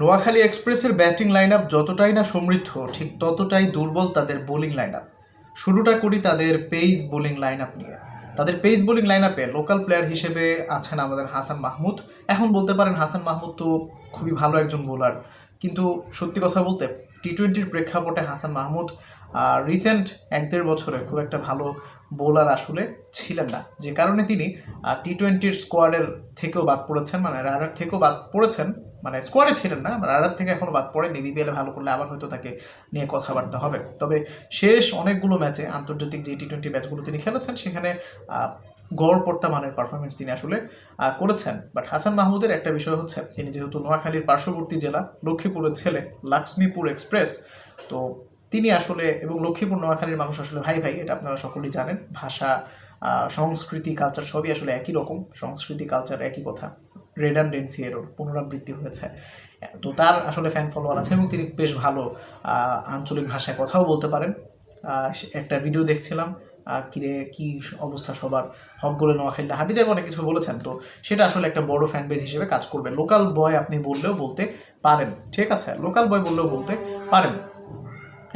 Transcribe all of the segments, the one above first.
নোয়াখালী এক্সপ্রেসের batting line up যতটাই না সমৃদ্ধ, ঠিক ততটাই দুর্বল তাদের বোলিং লাইন আপ শুরুটা করি তাদের পেস বোলিং লাইন আপ নিয়ে। তাদের পেস বোলিং লাইন আপে লোকাল প্লেয়ার হিসেবে আছেন আমাদের হাসান মাহমুদ। এখন বলতে পারেন হাসান মাহমুদ তো খুবই ভালো একজন বোলার। কিন্তু সত্যি কথা বলতে টি টোয়েন্টির প্রেক্ষাপটে হাসান মাহমুদ রিসেন্ট এক দেড় বছরে খুব একটা ভালো বোলার আসলে ছিলেন না। যে কারণে তিনি টি টোয়েন্টির স্কোয়াডের থেকেও বাদ পড়েছেন মানে রাডার থেকেও বাদ পড়েছেন। মানে স্কোয়াডে ছিলেন না রাডার থেকে এখনও বাদ পড়েনি বিপিএলে ভালো করলে আবার হয়তো তাকে নিয়ে কথাবার্তা হবে। তবে শেষ অনেকগুলো ম্যাচে আন্তর্জাতিক যে টি টোয়েন্টি ম্যাচগুলো তিনি খেলেছেন সেখানে আহ, গড় পড়তা মানের পারফরমেন্স তিনি আসলে করেছেন। বাট হাসান মাহমুদের একটা বিষয় হচ্ছে তিনি যেহেতু নোয়াখালীর পার্শ্ববর্তী জেলা লক্ষ্মীপুরের ছেলে লক্ষ্মীপুর এক্সপ্রেস তো তিনি আসলে এবং লক্ষ্মীপুর নোয়াখালীর মানুষ আসলে ভাই ভাই এটা আপনারা সকলেই জানেন। ভাষা সংস্কৃতি কালচার সবই আসলে একই রকম। সংস্কৃতি কালচার একই কথা। রেডান্ডেন্সি এর পুনরাবৃত্তি হয়েছে। তো তার আসলে ফ্যান ফলোয়ার আছে এবং তিনি বেশ ভালো আঞ্চলিক ভাষায় কথাও বলতে পারেন। একটা ভিডিও দেখছিলাম কিরে, কি অবস্থা সবার? হক গোলে নোয়াখালীরা হাবিজাব অনেক কিছু বলেছেন। তো সেটা আসলে একটা বড় ফ্যান বেজ হিসেবে কাজ করবে। লোকাল বয় আপনি বললেও বলতে পারেন। ঠিক আছে? লোকাল বয় বললেও বলতে পারেন।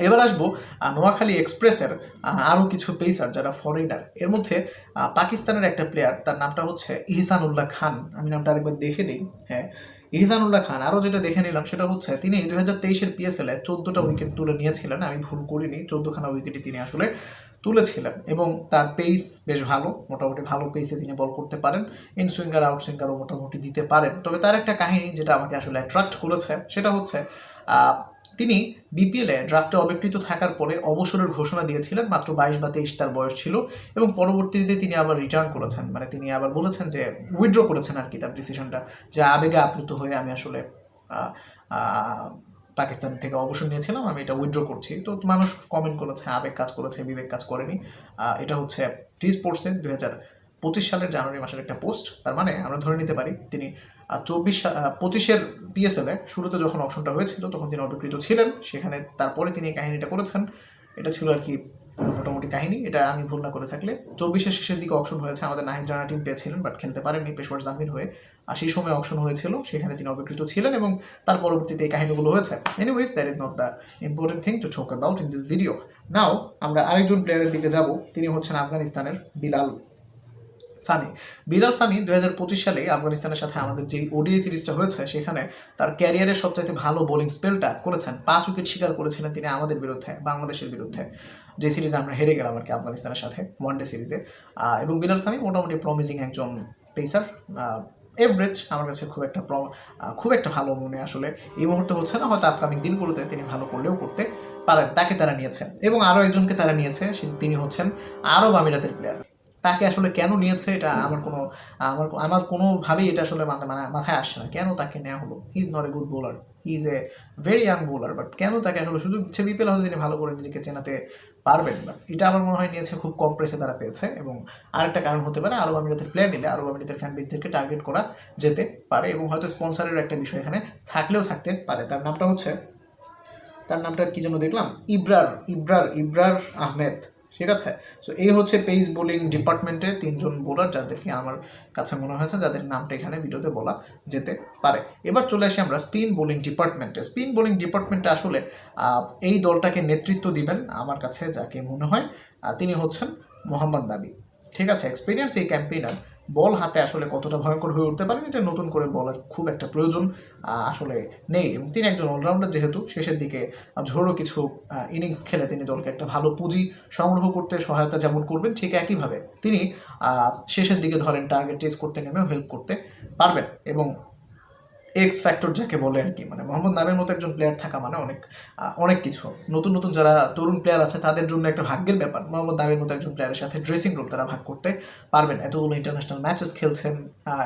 এবার আসব নোয়াখালী এক্সপ্রেসের আরও কিছু পেসার যারা ফরেনার এর মধ্যে পাকিস্তানের একটা প্লেয়ার তার নামটা হচ্ছে ইহসানুল্লাহ খান। আমি নামটা আরেকবার দেখে নিই হ্যাঁ। ইহসানুল্লাহ খান, আরও যেটা দেখে নিলাম সেটা হচ্ছে, তিনি দুই হাজার তেইশের পিএসএলে চোদ্দোটা উইকেট তুলে নিয়েছিলেন। আমি ভুল করিনি, চোদ্দোখানা উইকেটই তিনি আসলে তুলেছিলেন। এবং তার পেস বেশ ভালো, মোটামুটি ভালো পেসে তিনি বল করতে পারেন। ইন সুইঙ্গার আউট সুইঙ্গারও মোটামুটি দিতে পারেন। তবে তার একটা কাহিনী যেটা আমাকে আসলে অ্যাট্রাক্ট করেছে, সেটা হচ্ছে তিনি বিপিএলে ড্রাফটে অবিকৃত থাকার পরে অবসরের ঘোষণা দিয়েছিলেন, মাত্র বাইশ বা তেইশ তার বয়স ছিল এবং পরবর্তীতে তিনি আবার রিটার্ন করেছেন। মানে তিনি আবার বলেছেন যে উইথড্র করেছেন আর কি তার ডিসিশনটা যে, আবেগে আপ্লুত হয়ে আমি আসলে পাকিস্তান থেকে অবসর নিয়েছিলাম, আমি এটা উইথড্র করছি। তো মানুষ কমেন্ট করেছে, আবেগ কাজ করেছে, বিবেক কাজ করেনি। এটা হচ্ছে টি স্পোর্টসের দু হাজার পঁচিশ সালের জানুয়ারি মাসের একটা পোস্ট তার মানে আমরা ধরে নিতে পারি, তিনি চব্বিশ পঁচিশের পিএসএলে শুরুতে যখন অপশনটা হয়েছিল, তখন তিনি অবিকৃত ছিলেন। সেখানে তারপরে তিনি কাহিনীটা করেছেন। এটা ছিল আর কি মোটামুটি কাহিনী। এটা আমি ভুল না করে থাকলে। চব্বিশের শেষের দিকে অপশন হয়েছে। আমাদের নাহিদ রানা টিম পেয়েছিলেন বাট খেলতে পারেননি পেশোয়ার জামির হয়ে। আর সেই সময় অপশন হয়েছিল, সেখানে তিনি অবিকৃত ছিলেন এবং তার পরবর্তীতে এই কাহিনীগুলো হয়েছে। Anyways that is not the important thing to talk about in this video now আমরা আরেকজন প্লেয়ারের দিকে যাব। তিনি হচ্ছেন আফগানিস্তানের বিলাল সানি। বিলাল সানি দু হাজার পঁচিশ সালে আফগানিস্তানের সাথে আমাদের যে ওডিআই সিরিজটা হয়েছে, সেখানে তার ক্যারিয়ারের সবচাইতে ভালো বোলিং স্পেলটা করেছেন। পাঁচ উইকেট শিকার করেছিলেন তিনি আমাদের বিরুদ্ধে, বাংলাদেশের বিরুদ্ধে। যে সিরিজে আমরা হেরে গেলাম আর কি আফগানিস্তানের সাথে ওয়ানডে সিরিজে। এবং বিলাল সানি মোটামুটি প্রমিজিং একজন পেসার এভারেজ আমার কাছে খুব একটা খুব একটা ভালো মনে আসলে এই মুহূর্তে হচ্ছে না, হয়তো আপকামিং দিনগুলোতে তিনি ভালো করলেও করতে পারেন, তাকে তারা নিয়েছে। এবং আরও একজনকে তারা নিয়েছে তিনি হচ্ছেন আরব আমিরাতের প্লেয়ার তাকে আসলে কেন নিয়েছে এটা আমার কোনো, আমার আমার কোনোভাবেই এটা আসলে মানে মানে মাথায় আসছে না। কেন তাকে নেওয়া হলো? He is not a good bowler he is a very young bowler but কেন তাকে আসলে সুযোগ দিচ্ছে বিপিএল হয়তো তিনি ভালো করে নিজেকে চেনাতে পারবেন না এটা আমার মনে হয় নিয়েছে খুব কম প্রেসে তারা পেয়েছে, এবং আরেকটা কারণ হতে পারে আরব আমিরাতের প্লেয়ার নিলে আরব আমিরাতের ফ্যান বেসদেরকে টার্গেট করা যেতে পারে, এবং হয়তো স্পন্সারের একটা বিষয় এখানে থাকলেও থাকতে পারে। তার নামটা হচ্ছে, তার নামটা কি যেন দেখলাম? ইব্রার ইব্রার ইব্রার আহমেদ। ঠিক আছে? সো এই হচ্ছে পেস বোলিং ডিপার্টমেন্টে তিনজন বোলার যাদেরকে আমার কাছে মনে হয়েছে, যাদের নামটা এখানে ভিডিওতে বলা যেতে পারে। এবার চলে আসি আমরা স্পিন বোলিং ডিপার্টমেন্টে স্পিন বোলিং ডিপার্টমেন্টে আসলে এই দলটাকে নেতৃত্ব দিবেন আমার কাছে যাকে মনে হয় তিনি হচ্ছেন মোহাম্মদ নাবি ঠিক আছে? এক্সপিরিয়েন্স এই ক্যাম্পেইনার বল হাতে আসলে কতটা ভয়ঙ্কর হয়ে উঠতে পারেন, এটা নতুন করে বলার খুব একটা প্রয়োজন আসলে নেই। এবং তিনি একজন অলরাউন্ডার যেহেতু, শেষের দিকে ঝোড়ো কিছু ইনিংস খেলে তিনি দলকে একটা ভালো পুঁজি সংগ্রহ করতে সহায়তা যেমন করবেন, ঠিক একইভাবে তিনি শেষের দিকে ধরেন টার্গেট টেস্ট করতে নেমেও হেল্প করতে পারবেন। এবং এক্স ফ্যাক্টর যাকে বলে আর কি। মানে মোহাম্মদ নামের মতো একজন প্লেয়ার থাকা মানে অনেক অনেক কিছু। নতুন নতুন যারা তরুণ প্লেয়ার আছে, তাদের জন্য একটা ভাগ্যের ব্যাপার। মোহাম্মদ নামের মতো একজন প্লেয়ারের সাথে ড্রেসিং রুম তারা ভাগ করতে পারবেন এতগুলো ইন্টারন্যাশনাল ম্যাচেস খেলছেন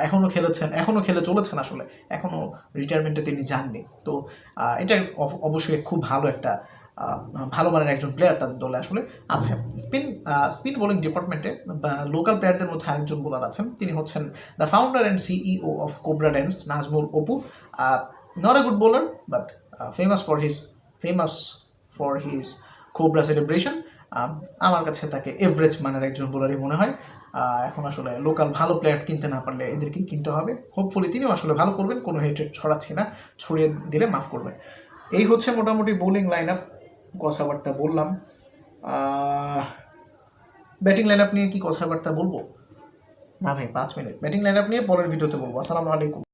এখনও খেলেছেন এখনও খেলে চলেছেন আসলে। এখনও রিটায়ারমেন্টে তিনি যাননি। তো এটা অবশ্যই খুব ভালো একটা ভালো মানের একজন প্লেয়ার তাদের দলে আসলে আছে। স্পিন স্পিন বোলিং ডিপার্টমেন্টে লোকাল প্লেয়ারদের মধ্যে আরেকজন বোলার আছেন। তিনি হচ্ছেন the founder and CEO of cobra dance Nazmul Apu. Not a good bowler but famous for his famous for his cobra celebration আমার কাছে তাকে এভারেজ মানের একজন বোলারই মনে হয়। এখন আসলে লোকাল ভালো প্লেয়ার কিনতে না পারলে এদেরকেই কিনতে হবে। হোপফুলি তিনিও আসলে ভালো করবেন, কোনো হেট্রেড ছড়াচ্ছি না। ছড়িয়ে দিলে মাফ করবেন। এই হচ্ছে মোটামুটি বোলিং লাইন আপ কথাবার্তা বললাম। ব্যাটিং লাইন আপ নিয়ে কি কথাবার্তা বলব? না ভাই, পাঁচ মিনিট। ব্যাটিং লাইন আপ নিয়ে পরের ভিডিওতে বলব। আসসালামু আলাইকুম।